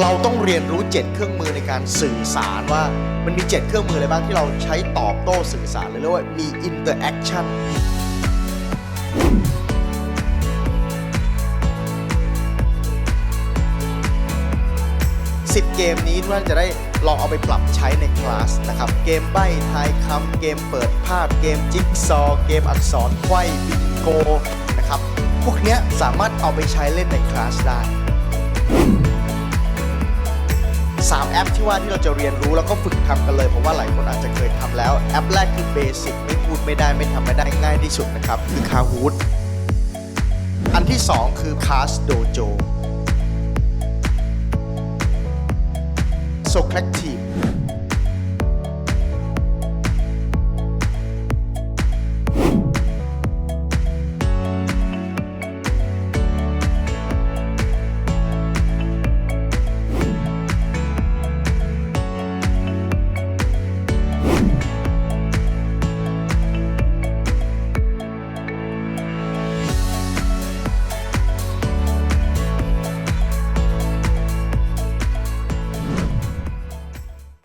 เราต้องเรียนรู้ 7 เครื่องมือในการสื่อสารว่ามันมี 7 เครื่องมืออะไรบ้างที่เราใช้ตอบโต้สื่อสารหรือเรียกว่ามี interaction 10เกมนี้ว่านจะได้ลองเอาไปปรับใช้ในคลาสนะครับ เกมใบ้ทายคำเกมเปิดภาพเกมจิ๊กซอว์เกมอักษรไขว้บิงโกนะครับ พวกนี้สามารถเอาไปใช้เล่นในคลาสได้ แอปที่ว่าที่เราจะเรียนรู้แล้วก็ฝึกทำกันเลยเพราะว่าหลายคนอาจจะเคยทำแล้ว แอปแรกคือเบสิกไม่พูดไม่ได้ไม่ทำไม่ได้ง่ายที่สุดนะครับ คือ Kahoot อันที่ 2 คือ Cast Dojo s o c r a t i